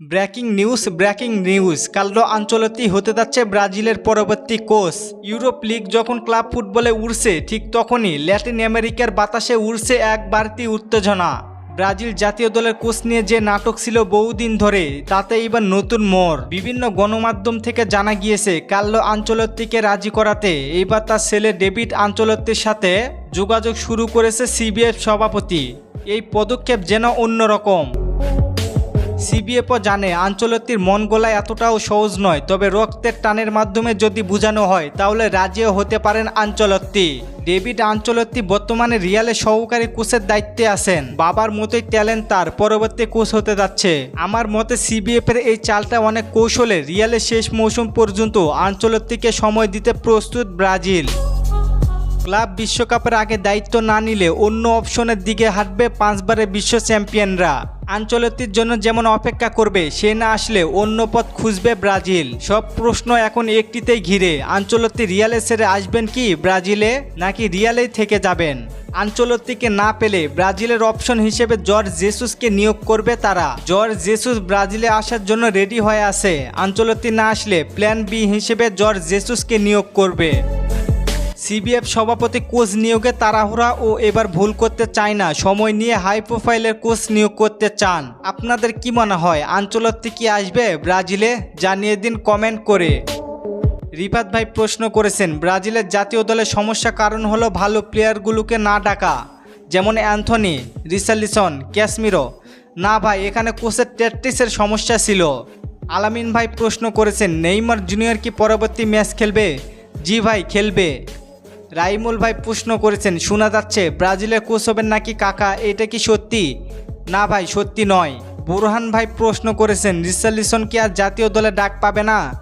Breaking news breaking news. Carlo Ancelotti হতে যাচ্ছে ব্রাজিলের পরবর্তী কোচ। ইউরোপ লিগ যখন ক্লাব ফুটবলে উড়ছে, ঠিক তখনই ল্যাটিন আমেরিকার বাতাসে উড়ছে এক বাড়তি উত্তেজনা। ব্রাজিল জাতীয় দলের কোচ নিয়ে যে নাটক ছিল বহুদিন ধরে, তাতে এবার নতুন মোড়। বিভিন্ন গণমাধ্যম থেকে জানা গিয়েছে কাল্লো আঞ্চলত্তিকে রাজি করাতে এইবার তার ছেলে ডেভিড আঞ্চলত্তির সাথে যোগাযোগ শুরু করেছে সিবিএফ সভাপতি। এই পদক্ষেপ যেন অন্যরকম। সিবিএফও জানে, আঞ্চলতির মন গোলা এতটাও সহজ নয়। তবে রক্তের টানের মাধ্যমে যদি বোঝানো হয়, তাহলে রাজিও হতে পারেন আঞ্চলত্তি ডেভিড আঞ্চলত্তি বর্তমানে রিয়ালে সহকারী কোচের দায়িত্বে আছেন। বাবার মতোই ট্যালেন্ট তার, পরবর্তী কোচ হতে যাচ্ছে। আমার মতে সিবিএফ এর এই চালটা অনেক কৌশলে রিয়ালের শেষ মৌসুম পর্যন্ত আঞ্চলত্তিকে সময় দিতে প্রস্তুত ব্রাজিল। ক্লাব বিশ্বকাপের আগে দায়িত্ব না নিলে অন্য অপশনের দিকে হাঁটবে পাঁচবারের বিশ্ব চ্যাম্পিয়নরা। আঞ্চলতির জন্য যেমন অপেক্ষা করবে, সে না আসলে অন্য পথ খুঁজবে ব্রাজিল। সব প্রশ্ন এখন একটিতেই ঘিরে। আঞ্চলতি রিয়ালে সেরে আসবেন কি ব্রাজিলে, নাকি রিয়ালেই থেকে যাবেন? আঞ্চলতিকে না পেলে ব্রাজিলের অপশন হিসেবে জর্জ জেসুসকে নিয়োগ করবে তারা। জর্জ জেসুস ব্রাজিলে আসার জন্য রেডি হয়ে আছে। আঞ্চলতি না আসলে প্ল্যান বি হিসেবে জর্জ জেসুসকে নিয়োগ করবে। সিবিএফ সভাপতি কোচ নিয়োগে তাড়াহুড়া ও এবার ভুল করতে চায় না। সময় নিয়ে হাই প্রোফাইলের কোচ নিয়োগ করতে চান। আপনাদের কি মনে হয়, আঞ্চলত্তি কি আসবে ব্রাজিলে? জানিয়ে দিন কমেন্ট করে। রিফাত ভাই প্রশ্ন করেছেন, ব্রাজিলের জাতীয় দলের সমস্যা কারণ হলো ভালো প্লেয়ারগুলোকে না ডাকা, যেমন অ্যান্থনি রিসালিসন ক্যাশমিরো না ভাই, এখানে কোচের ট্যাকটিক্সের সমস্যা ছিল। আলামিন ভাই প্রশ্ন করেছেন, নেইমার জুনিয়র কি পরবর্তী ম্যাচ খেলবে? জি ভাই, খেলবে। রাইমুল ভাই প্রশ্ন করেছেন, শোনা যাচ্ছে, ব্রাজিলের কোচ হবেন নাকি কাকা? এটা কি সত্যি? না ভাই, সত্যি নয়। বুরহান ভাই প্রশ্ন করেছেন রিসালিসন কি আর জাতীয় দলে ডাক পাবে না?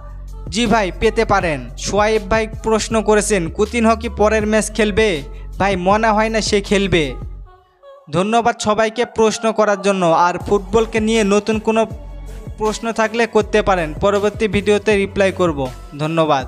জি ভাই, পেতে পারেন। সোয়াইব ভাই প্রশ্ন করেছেন, কুতিন হকি পরের ম্যাচ খেলবে? ভাই, মনে হয় না সে খেলবে। ধন্যবাদ সবাইকে প্রশ্ন করার জন্য। আর ফুটবলকে নিয়ে নতুন কোনো প্রশ্ন থাকলে করতে পারেন। পরবর্তী ভিডিওতে রিপ্লাই করব। ধন্যবাদ।